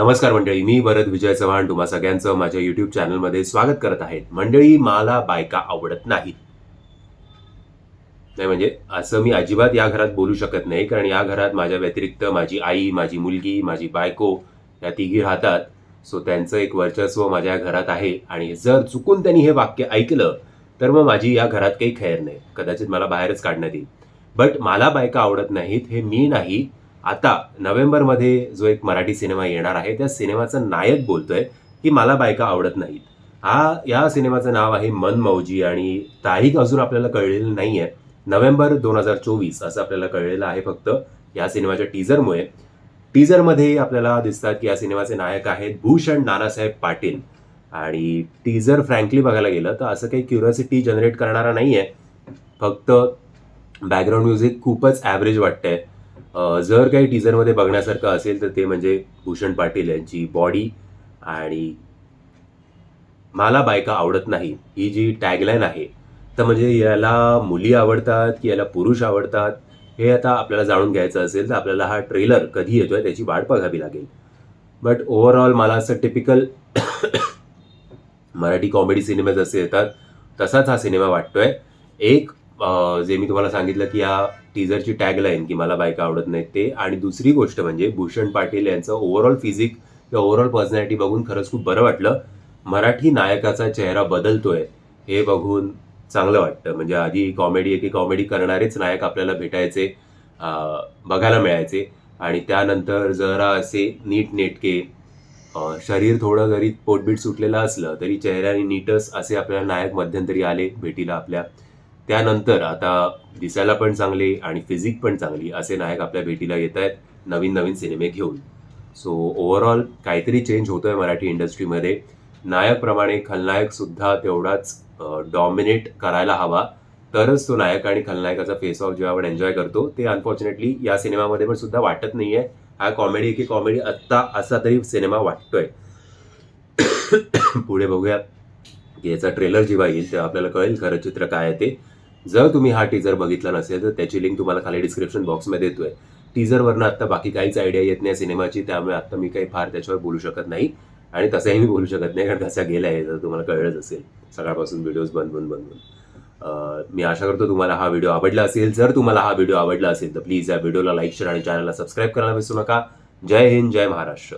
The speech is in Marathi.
नमस्कार मंडळी मी भरत विजय चव्हाण तुम्हा सगळ्यांचं माझ्या युट्यूब चॅनलमध्ये स्वागत करत आहेत मंडळी मला बायका आवडत नाहीत. नाही म्हणजे असं मी अजिबात या घरात बोलू शकत नाही कारण या घरात माझ्या व्यतिरिक्त माझी आई माझी मुलगी माझी बायको या तिघी राहतात. सो त्यांचं एक वर्चस्व माझ्या घरात आहे. आणि जर चुकून त्यांनी हे वाक्य ऐकलं तर मग माझी या घरात काही खैर नाही. कदाचित मला बाहेरच काढण्यात येईल. बट मला बायका आवडत नाहीत हे मी नाही. आता नोव्हेंबरमध्ये जो एक मराठी सिनेमा येणार आहे त्या सिनेमाचा नायक बोलतोय की मला बायका आवडत नाहीत. हा या सिनेमाचं नाव आहे मन मौजी आणि तारीख अजून आपल्याला कळलेली नाही आहे नोव्हेंबर दोन हजार चोवीस असं आपल्याला कळलेलं आहे फक्त या सिनेमाच्या टीजरमुळे टीझरमध्ये आपल्याला दिसतात की या सिनेमाचे नायक आहेत भूषण नानासाहेब पाटील. आणि टीजर फ्रँकली बघायला गेलं तर असं काही क्युरियोसिटी जनरेट करणारा नाही आहे फक्त बॅकग्राऊंड म्युझिक खूपच ॲव्हरेज वाटतंय. जर काही टीजरमध्ये बघण्यासारखं असेल तर ते म्हणजे भूषण पाटील यांची बॉडी आणि मला बायका आवडत नाही. ही जी टॅगलाईन आहे तर म्हणजे याला मुली आवडतात की याला पुरुष आवडतात हे आता आपल्याला जाणून घ्यायचं असेल तर आपल्याला हा ट्रेलर कधी येतो आहे त्याची वाट बघावी लागेल. बट ओव्हरऑल मला असं टिपिकल मराठी कॉमेडी सिनेमे जसे येतात तसाच हा सिनेमा वाटतोय. एक जे मी तुम्हाला सांगितलं की या टीजरची टॅगलाईन की मला बायका आवडत नाहीत ते. आणि दुसरी गोष्ट म्हणजे भूषण पाटील यांचं ओव्हरऑल फिजिक किंवा ओव्हरऑल पर्सनॅलिटी बघून खरंच खूप बरं वाटलं. मराठी नायकाचा चेहरा बदलतोय हे बघून चांगलं वाटतं. म्हणजे आधी कॉमेडी की कॉमेडी करणारेच नायक आपल्याला भेटायचे बघायला मिळायचे. आणि त्यानंतर जरा असे नीट नेटके शरीर थोडं जरी पोटबीट सुटलेलं असलं तरी चेहऱ्याने नीटच असे आपल्याला नायक मध्यंतरी आले भेटीला आपल्या त्यानंतर आता दिसायला पण चांगले आणि फिजिक पण चांगली असे नायक आपल्या भेटीला येत आहेत. नवीन नवीन सिनेमे घेऊन. सो ओव्हरऑल काहीतरी चेंज होतोय मराठी इंडस्ट्रीमध्ये नायकप्रमाणे खलनायक सुद्धा तेवढाच डॉमिनेट करायला हवा. तरच तो नायक आणि खलनायकाचा फेस ऑफ जेव्हा आपण एन्जॉय करतो ते अनफॉर्च्युनेटली या सिनेमामध्ये पण सुद्धा वाटत नाहीये. हा कॉमेडी की कॉमेडी आत्ता असा तरी सिनेमा वाटतोय. पुढे बघूया. की याचा ट्रेलर जेव्हा येईल तेव्हा आपल्याला कळेल खरं चित्र काय आहे ते. जर तुम्ही हा टीजर बघितला नसेल तर त्याची लिंक तुम्हाला खाली डिस्क्रिप्शन बॉक्समध्ये देतोय. टीजरवरनं आत्ता बाकी काहीच आयडिया येत नाही सिनेमाची त्यामुळे आत्ता मी काही फार त्याच्यावर बोलू शकत नाही. आणि तसंही मी बोलू शकत नाही कारण कसा गेला आहे तर तुम्हाला कळलंच असेल. सकाळपासून व्हिडिओज बनवून बनवून मी आशा करतो तुम्हाला हा व्हिडिओ आवडला असेल. जर तुम्हाला हा व्हिडिओ आवडला असेल तर प्लीज या व्हिडिओला लाईक शेअर आणि चॅनलला सबस्क्राईब करायला विसरू नका. जय हिंद जय महाराष्ट्र.